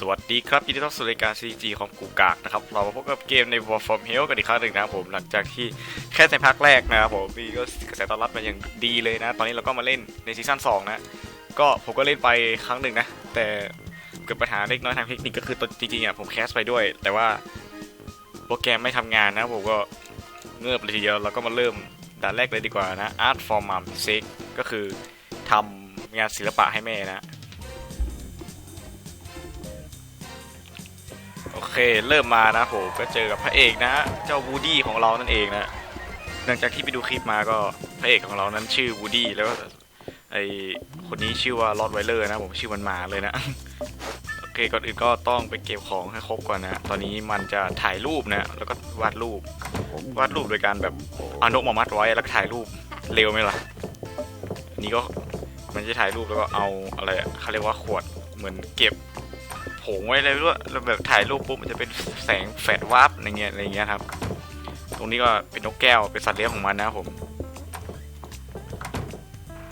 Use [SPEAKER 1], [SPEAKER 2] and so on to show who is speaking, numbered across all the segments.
[SPEAKER 1] สวัสดีครับยินดีต้อนรับสู่รายการ CG ของกูกากนะครับ เรามาพบกับเกมใน War from Hell กันอีกครั้งหนึ่งนะครับผมหลังจากที่แค่ในภาคแรกนะครับผมมีก็กระแสตอบรับมาอย่างดีเลยนะ ตอนนี้เราก็มาเล่นในซีซั่น2นะ ก็ผมก็เล่นไปครั้งหนึ่งนะ แต่เกิดปัญหาเล็กน้อยทางเทคนิคก็คือจริงๆอะผมแคสไปด้วย แต่ว่าโปรแกรมไม่ทำงานนะผมก็เงือบเลยทีเดียวเราก็มาเริ่มด่านแรกเลยดีกว่านะ Art for Mom Sake ก็คือทำงานศิลปะให้แม่นะ โอเคเริ่มมานะผมก็เจอกับพระเอกนะเจ้าวูดี้ของเรานั่นเองนะหลังจากที่ไปดูคลิปมาก็พระเอกของเรานั้นชื่อวูดี้แล้วก็ไอคนนี้ชื่อว่าลอดไวเลอร์นะผมชื่อมันหมาเลยนะโอเคก่อนอื่นก็ต้องไปเก็บของให้ครบก่อนนะตอนนี้มันจะถ่ายรูปนะแล้วก็วาดรูปวาดรูปโดยการแบบเอานกมามัดไว้แล้วก็ถ่ายรูปเร็วไหมล่ะนนี้ก็มันจะถ่ายรูปแล้วก็เอาอะไรเขาเรียกว่าขวดเหมือนเก็บ ผงไว้เลยด้วยแล้วแบบถ่ายรูปปุ๊บมันจะเป็นแสงแฟลชวับอะไรเงี้ยอะไรเงี้ยครับ ตรงนี้ก็เป็นนกแก้วเป็นสัตว์เลี้ยงของมันนะผม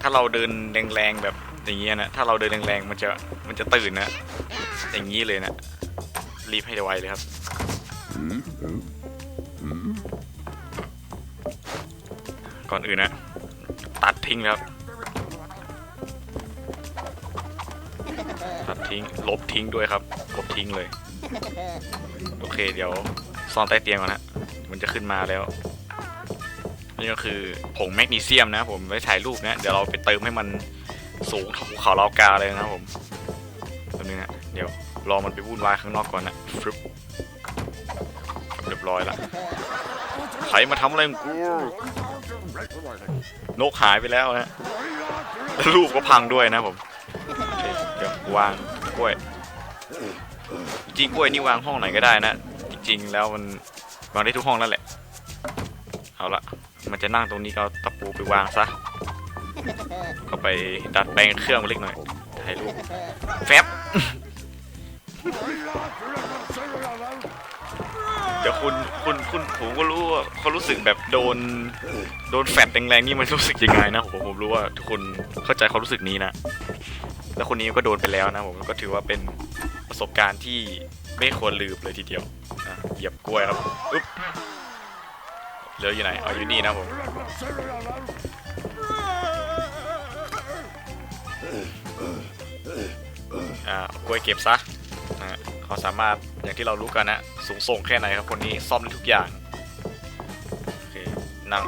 [SPEAKER 1] ถ้าเราเดินแรงๆแบบอย่างเงี้ยนะถ้าเราเดินแรงๆมันจะมันจะตื่นนะอย่างนี้เลยนะรีบให้ไวเลยครับก่อนอื่นนะตัดทิ้งครับ ทิ้ง ลบทิ้งด้วยครับ ลบทิ้งเลย โอเค เดี๋ยวซ่อนใต้เตียงก่อนนะมันจะขึ้นมาแล้ว นี่ก็คือผงแมกนีเซียมนะผมไว้ถ่ายรูปนะ เดี๋ยวเราไปเติมให้มันสูงเท่าภูเขาเลากาเลยนะครับผมตัวนึงนะ เดี๋ยวรอมันไปวุ่นวายข้างนอกก่อนนะฟรึบเรียบร้อยละใครมาทำอะไรของกู นกหายไปแล้วนะแล้วรูปก็พังด้วยนะผมโอเคเดี๋ยววาง กล้วย จริงกล้วยนี่วางห้องไหนก็ได้นะ จริงๆแล้วมันวางได้ทุกห้องนั่นแหละ เอาละมันจะนั่งตรงนี้ก็เอาตะปูไปวางซะก็ไปดัดแปลงเครื่องมันเล็กหน่อยถ่ายรูปแฟบเดี๋ยวคุณคุณคุณผมก็รู้ว่าเขารู้สึกแบบโดนโดนแฟดแรงๆนี่มันรู้สึกยังไงนะผมผมรู้ว่าทุกคนเข้าใจความรู้สึกนี้นะ แล้วคนนี้ก็โดนไปแล้วนะผมก็ถือว่าเป็นประสบการณ์ที่ไม่ควรลืมเลยทีเดียวเหยียบกล้วยครับอุ๊บเหลืออยู่ไหนเอาอยู่นี่นะผมอ่ากล้วยเก็บซะนะเขาสามารถอย่างที่เรารู้กันนะ สูงส่งแค่ไหนครับคนนี้ซ่อมได้ทุกอย่างโอเคนั่ง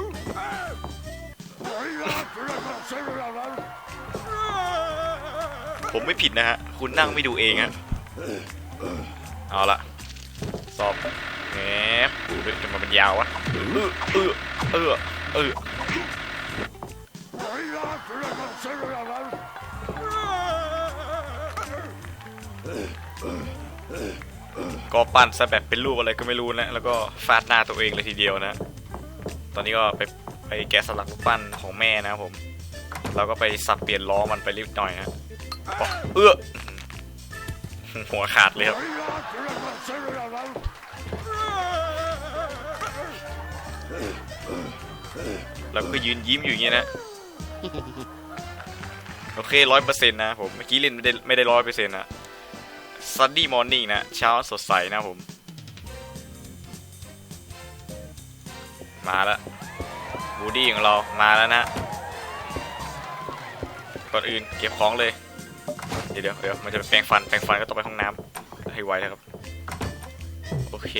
[SPEAKER 1] ผมไม่ผิดนะฮะ คุณนั่งไม่ดูเองฮะเอาละสอบแหมเฮ้ยจะมาเป็นยาววะเออเออเออเออก็ปั้นซะแบบเป็นรูปอะไรก็ไม่รู้นะ แล้วก็ฟาดหน้าตัวเองเลยทีเดียวนะ ตอนนี้ก็ไปไปแกะสลักรูปปั้นของแม่นะครับผม เราก็ไปสับเปลี่ยนล้อมันไปรีบหน่อยนะบอก เอื้อหัวขาดเลยครับแล้วก็ยืนยิ้มอยู่อย่างเงี้ยนะโอเคร้อยเปอร์เซ็นต์นะผมเมื่อกี้เล่นไม่ได้ไม่ได้ร้อยเปอร์เซ็นต์นะซันดี้มอร์นิ่งนะ เช้าสดใสนะผม มาแล้วบูดี้ของเรามาแล้วนะก่อนอื่นเก็บของเลย ดี๋ยวเดี๋ยวเดี๋ยวมันจะแปรงฟันแปรงฟันก็ต้องไปห้องน้ำให้ไวนะครับ โอเค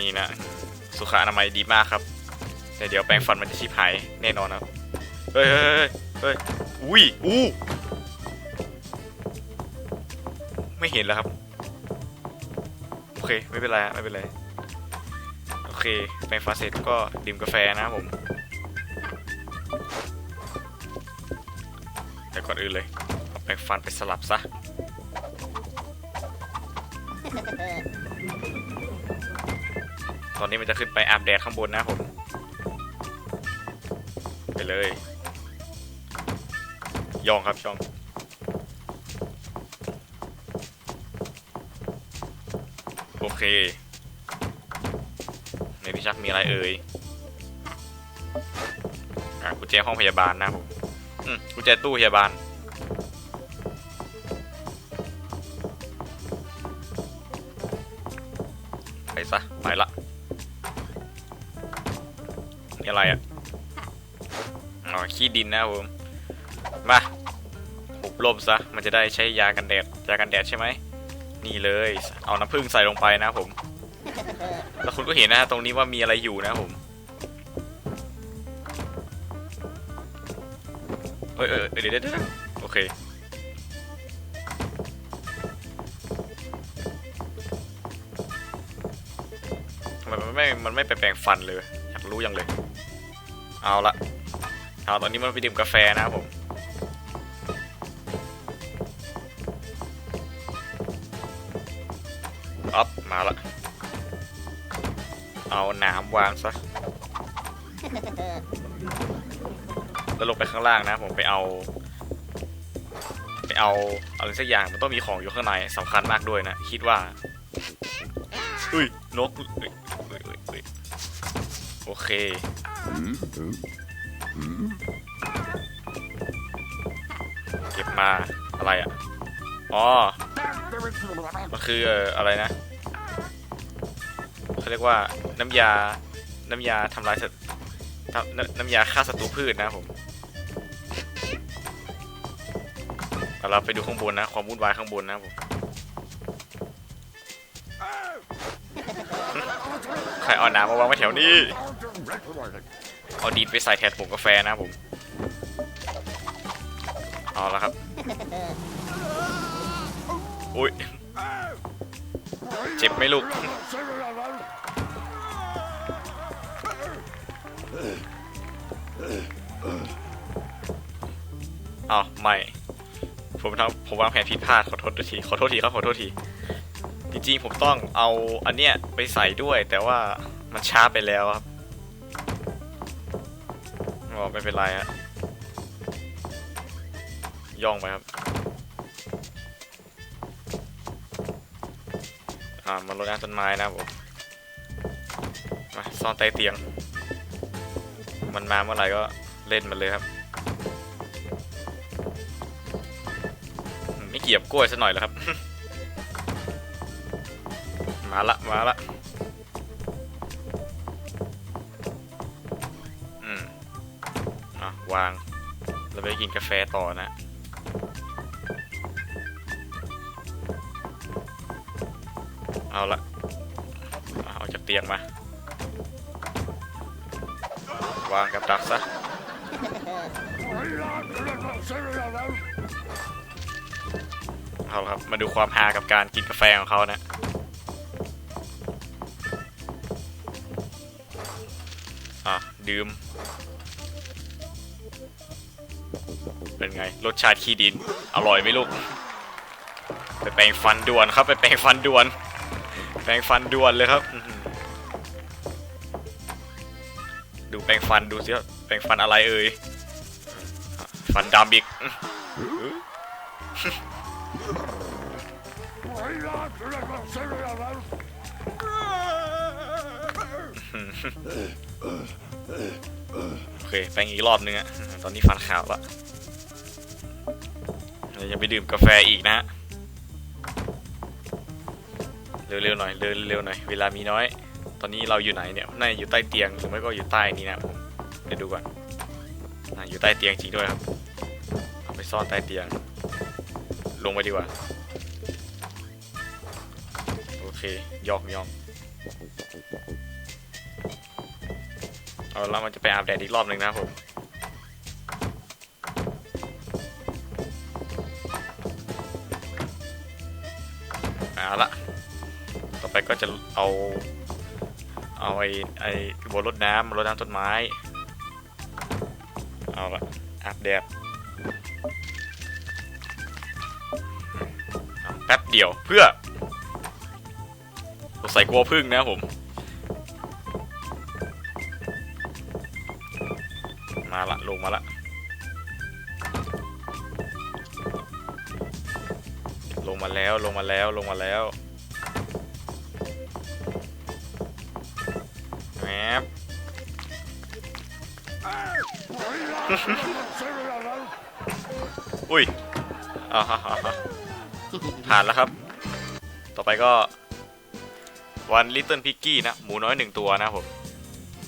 [SPEAKER 1] นี่นะ สุขอนามัยดีมากครับ แต่เดี๋ยวแปรงฟันมันจะชิบหายแน่นอนครับ เฮ้ยเฮ้ยเฮ้ยเฮ้ยอุ้ยอู้ไม่เห็นแล้วครับ โอเค ไม่เป็นไรไม่เป็นไร โอเคแปรงฟันเสร็จก็ดื่มกาแฟนะครับผม อื่นเลยเอาแปรงฟันไปสลับซะ ตอนนี้มันจะขึ้นไปอาบแดดข้างบนนะผม ไปเลย ยองครับย่อง โอเค ในที่ชักมีอะไรเอ่ยอะกุญแจห้องพยาบาลนะผมกุญแจตู้พยาบาล นนะครับผมมาหุบลมซะมันจะได้ใช้ยากันแดดยากันแดดใช่ไหมนี่เลย เอาน้ำผึ้งใส่ลงไปนะผม แล้วคุณก็เห็นนะตรงนี้ว่ามีอะไรอยู่นะผมเอ้ยเอยเอยเดี๋ยวเดี๋ยวโอเคทำไมมันไม่ มันไม่ไปแปรงฟันเลย อยากรู้ยังเลย เอาละ เอาตอนนี้มันไปดื่มกาแฟนะครับผมอัพมาละ เอาน้ำวางซะ แล้วลงไปข้างล่างนะผมไปเอา ไปเอาอะไรสักอย่างมันต้องมีของอยู่ข้างในสำคัญมากด้วยนะ คิดว่า อุ้ยนกโอเค เก็บมาอะไรอะ อ๋อ มันคือเอ่ออะไรนะเขาเรียกว่าน้ำยา น้ำยาทำลายสัตว์น้ำน้ำยาฆ่าศัตรูพืชนะผมเอาเราไปดูข้างบนนะ ความวุ่นวายข้างบนนะผม ใครเอาน้ำมาวางไว้แถวนี้ เอาดีดไปใส่แทนผงกาแฟนะผม เอาละครับ อุ้ย เจ็บไหมลูกอ้าไม่ ผมทำผมวางแผนผิดพลาดขอโทษที ขอโทษทีครับ ขอโทษที จริงๆ ผมต้องเอาอันเนี้ยไปใส่ด้วย แต่ว่ามันช้าไปแล้วครับ อ๋อไม่เป็นไรฮะย่องไปครับ อ่ามารดน้ำต้นไม้นะผมมาซ่อนใต้เตียง มันมาเมื่อไหร่ก็เล่นมันเลยครับ ไม่เกี่ยวกล้วยซะหน่อยเหรอครับ มาละ มาละ วางเราไปกินกาแฟต่อนะเอาละเอาจากเตียงมา วางกับดักซะเอาละครับ มาดูความฮากับการกินกาแฟของเขานะอะดื่ม เป็นไง รสชาติขี้ดิน อร่อยไหมลูก ไปแปรงฟันด่วนครับ ไปแปรงฟันด่วน แปรงฟันด่วนเลยครับ ดูแปรงฟันดูสิว่าแปรงฟันอะไรเอ่ย ฟันดำอีกอื้ออ เคแปรงอีกรอบนึงอะตอนนี้ฟันขาวละเดี๋ยวยังไปดื่มกาแฟอีกนะเร็วๆหน่อยเร็วเร็วหน่อยเวลามีน้อย ตอนนี้เราอยู่ไหนเนี่ยน่าจะอยู่ใต้เตียงหรือไม่ก็อยู่ใต้นี้นะผมเดี๋ยวดูก่อนน่าอยู่ใต้เตียงจริงด้วยครับเอาไปซ่อนใต้เตียง ลงไปดีกว่าโอเคยอกยอก เอาแล้วมันจะไปอาบแดดอีกรอบหนึ่งนะครับผมเอาละต่อไปก็จะเอา เอาไอ้ไอ้บนรดน้ำรดน้ำต้นไม้ เอาละอาบแดดแป๊บเดียวเพื่อใส่กลัวพึ่งนะครับผม มาละลงมาละลงมาแล้วลงมาแล้วลงมาแล้วแมบอุ้ยอ่าฮะฮะฮะผ่านแล้วครับ ต่อไปก็วันลิตเติ้ลพิกกี้นะ หมูน้อยหนึ่งตัวนะผม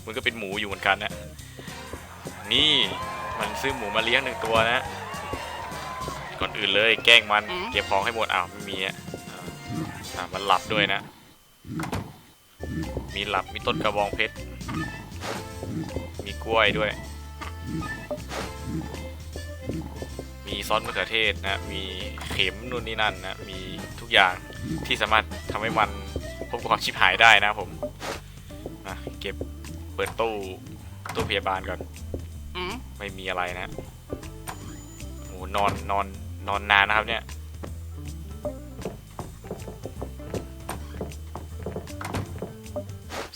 [SPEAKER 1] มันก็เป็นหมูอยู่เหมือนกันนะ นี่มันซื้อหมูมาเลี้ยงหนึ่งตัวนะก่อนอื่นเลยแกล้งมันเก็บของให้หมดอ้าวไม่มีอะอ่าอ่ามันหลับด้วยนะ มีหลับมีต้นกระบองเพชร มีกล้วยด้วย มีซอสมะเขือเทศนะ มีเข็มนู่นนี่นั่นนะ มีทุกอย่างที่สามารถทำให้มันพบกับความชิบหายได้นะผมนะเก็บเปิดตู้ตู้พยาบาลก่อน ไม่มีอะไรนะโอ้นอนนอนนอนนานนะครับเนี่ย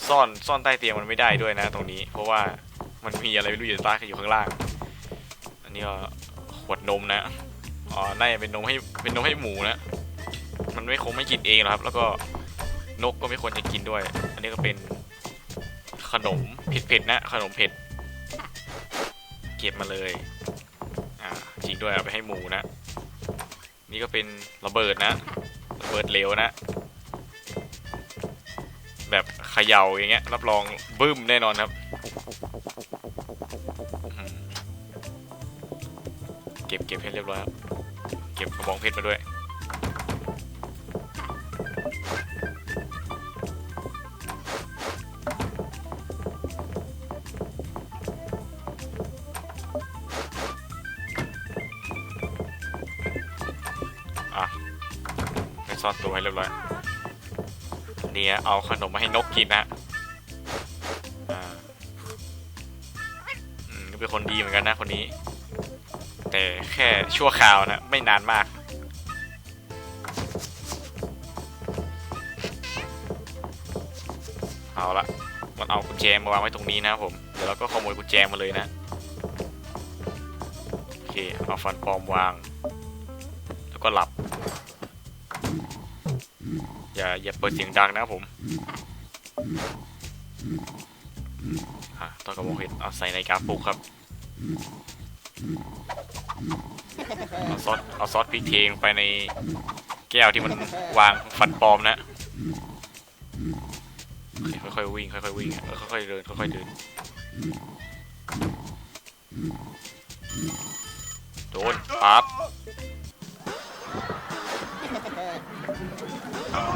[SPEAKER 1] ซ่อนซ่อนใต้เตียงมันไม่ได้ด้วยนะตรงนี้ เพราะว่ามันมีอะไรไม่รู้อยู่ใต้อยู่ข้างล่าง อันนี้ก็ขวดนมนะอ๋อน่าจะเป็นนมให้เป็นนมให้หมูนะมันไม่คงไม่กินเองหรอกครับ แล้วก็นกก็ไม่ควรจะกินด้วย อันนี้ก็เป็นขนมเผ็ดๆนะ ขนมเผ็ด ก็บมาเลย อ่าจริงด้วยเอาไปให้หมูนะ นี่ก็เป็นระเบิดนะ ระเบิดเหลวนะ แบบเขย่าอย่างเงี้ย รับรองบึ้มแน่นอนครับ เก็บเก็บให้เรียบร้อยครับ เก็บกระบองเพชรมาด้วย ซ่อนตัวให้เรียบร้อยเนี่ยเอาขนมมาให้นกกินนะอ่าอืมก็เป็นคนดีเหมือนกันนะคนนี้ แต่แค่ชั่วคราวนะ ไม่นานมาก เอาละมันเอากุญแจมาวางไว้ตรงนี้นะผม เดี๋ยวเราก็ขโมยกุญแจมาเลยนะโอเคเอาฟันปลอมวาง แล้วก็หลับ อย่าอย่าเปิดเสียงดังนะผมอะตอนกระบอกเห็ดเอาใส่ในกาปุกครับ เอาซอสเอาซอสพริกเทลงไปในแก้วที่มันวางฟันปลอมนะโอเคค่อยๆวิ่งค่อยๆวิ่งเออค่อยๆเดินค่อยๆเดินโดนปั๊บ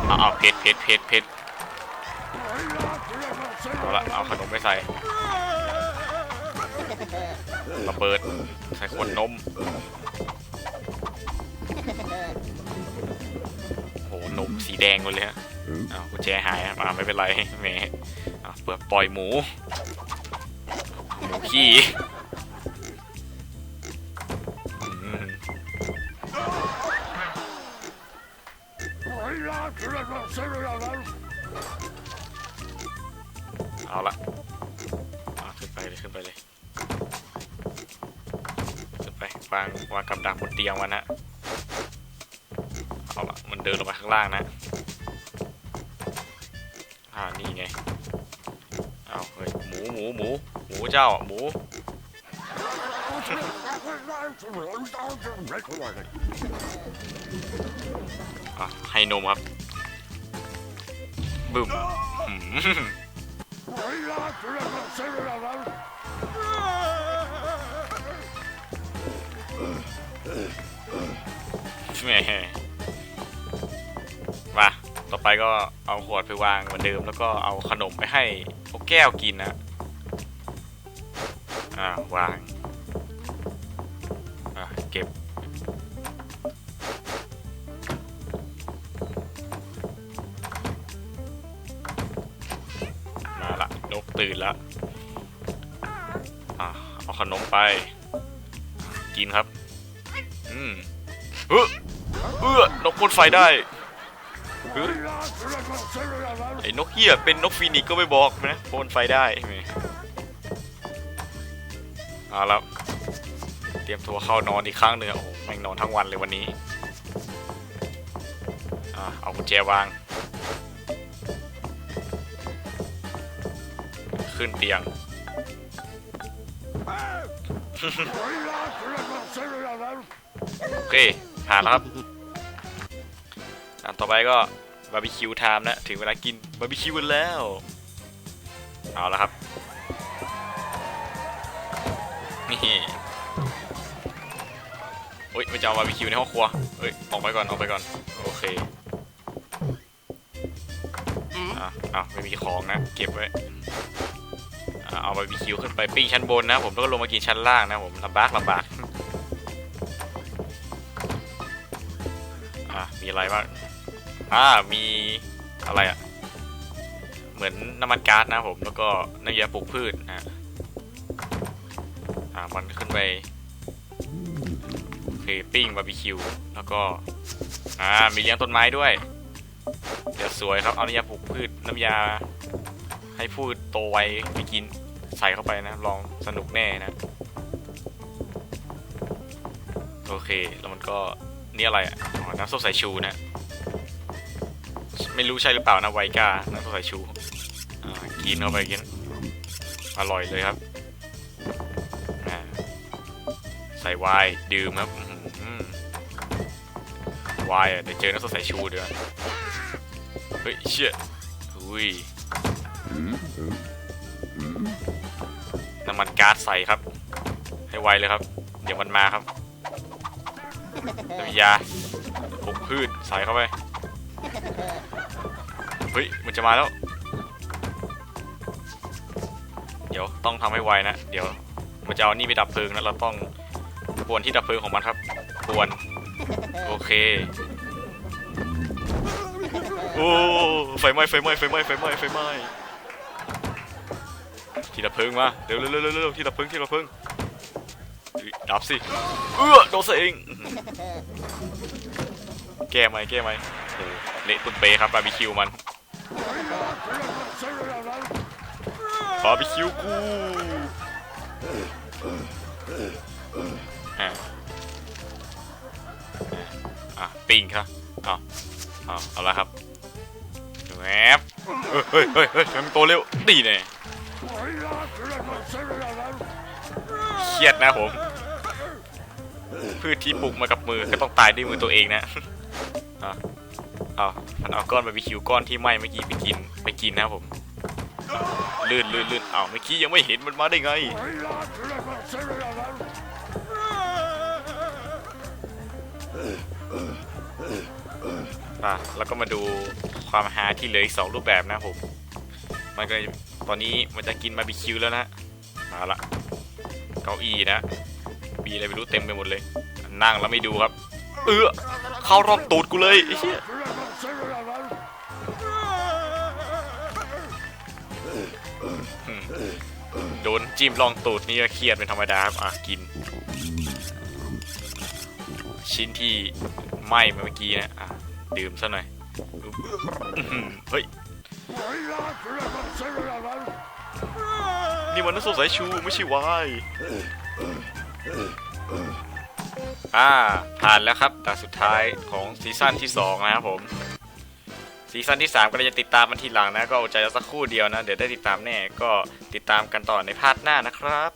[SPEAKER 1] เอาเอาเพชรเพชรเพชรเพชรเอาละเอาขนมไปใส่ระเบิดใส่ขวดนมโหนมสีแดงหมดเลยฮะอ้าวกุญแจหายมาไม่เป็นไรแหมอ้าเปิดปล่อยหมูหมูขี้ วางวางกับดักบนเตียงมันนะเอาละมันเดินลงมาข้างล่างนะ อ่านี่ไง เอาเฮ้ยหมูหมูหมูหมูเจ้าหมู อะให้นมครับบึ้มหืม แหมมาต่อไปก็เอาขวดไปวางเหมือนเดิม แล้วก็เอาขนมไปให้พวกแก้วกินนะอ่าวางอะเก็บมาละนกตื่นแล้วอะเอาขนมไป กินครับ พ่นไฟได้เฮ้ยไอ้นกเหี้ยเป็นนกฟีนิกก็ไม่บอกนะพ่นไฟได้เอาแล้วเตรียมตัวเข้านอนอีกครั้งหนึ่งโอ้โหแม่งนอนทั้งวันเลยวันนี้เอากุญแจวาง ขึ้นเตียงโอเคผ่านแล้วครับ อันต่อไปก็บาร์บีคิวไทม์นะ ถึงเวลากินบาร์บีคิวกันแล้ว เอาละครับ นี่โอ้ยไม่จะเอาบาร์บีคิวในห้องครัวเอ้ย ออกไปก่อน ออกไปก่อน โอเคอะอ้าวไม่มีของนะ เก็บไว้อะเอาบาร์บีคิวขึ้นไปปิ้งชั้นบนนะผมแล้วก็ลงมากินชั้นล่างนะผมลำบากลำบากอะมีอะไรบ้าง อ่ามีอะไรอะ เหมือนน้ำมันก๊าซนะผม แล้วก็น้ำยาปลูกพืชนะอ่ามันขึ้นไปเคปิ้งบาร์บีคิว แล้วก็ อ่า มีเลี้ยงต้นไม้ด้วย เดี๋ยวสวยครับ เอาน้ำยาปลูกพืช น้ำยา ให้พืชโตไวไปกิน ใส่เข้าไปนะ ลองสนุกแน่นะ โอเค แล้วมันก็ นี่อะไรอะน้ำส้มสายชูนะ ไม่รู้ใช่หรือเปล่านะไวกาน้ำส้มสายชูกินเข้าไปกิน อร่อยเลยครับ ใส่ไวน์ดื่มครับวน์อะเดี๋ยวเจอน้ำส้มสายชูเดี๋ยวเฮ้ยเชี่ยอุ้ยน้ำมันก๊าซใส่ครับ ให้ไวเลยครับ เดี๋ยวมันมาครับน้ำยาปลูกพืชใส่เข้าไป เฮ้ยมันจะมาแล้ว เดี๋ยวต้องทำให้ไวนะ เดี๋ยวมันจะเอานี่ไปดับเพลิงนะเราต้องปวนที่ดับเพลิงของมันครับปวนโอเคโอ้ไฟไหม้ไฟไหม้ไฟไหม้ไฟไหม้ไฟไหม้ที่ดับเพลิงมาเร็วเร็วเร็วเร็วเร็วที่ดับเพลิงที่ดับเพลิงดับสิเออโดนซะเองอื้อหือแก้ไหมแก้ไหม โอ้เละตุ้นเปครับบาร์บีคิวมันบาร์บีคิวกูอะอะปิ้งครับเอาเอาเอาละครับแหวบเฮ้ยเฮ้ยเฮ้ยมันโตเร็วดีแน่เครียดนะผม พืชที่ปลูกมากับมือก็ต้องตายด้วยมือตัวเองนะ เอาเอามันเอาก้อนบาร์บีคิวก้อนที่ไหม้เมื่อกี้ไปกินไปกินนะครับผมลื่นลื่นลื่นเอาเมื่อกี้ยังไม่เห็นมันมาได้ไงอะแล้วก็มาดูความฮาที่เหลืออีกสองรูปแบบนะผม มันก็ตอนนี้มันจะกินบาร์บีคิวแล้วนะมาละเก้าอี้นะมีอะไรไม่รู้เต็มไปหมดเลย นั่งแล้วไม่ดูครับ เออเข้ารอบตูดกูเลยไอ้เหี้ย โดนจิ้มลองตูดนี่ก็เครียดเป็นธรรมดาครับอะกิน ชิ้นที่ไหม้เมื่อกี้นะอะดื่มซะหน่อยเฮ้ยนี่มันน้ำส้มสายชูไม่ใช่วน์อ่าผ่านแล้วครับแต่สุดท้ายของซีซั่นที่ 2 นะครับผม ซีซั่นที่3ก็เลยจะติดตามมันทีหลังนะ ก็อดใจสักครู่เดียวนะ เดี๋ยวได้ติดตามแน่ก็ติดตามกันต่อในพาร์ทหน้านะครับ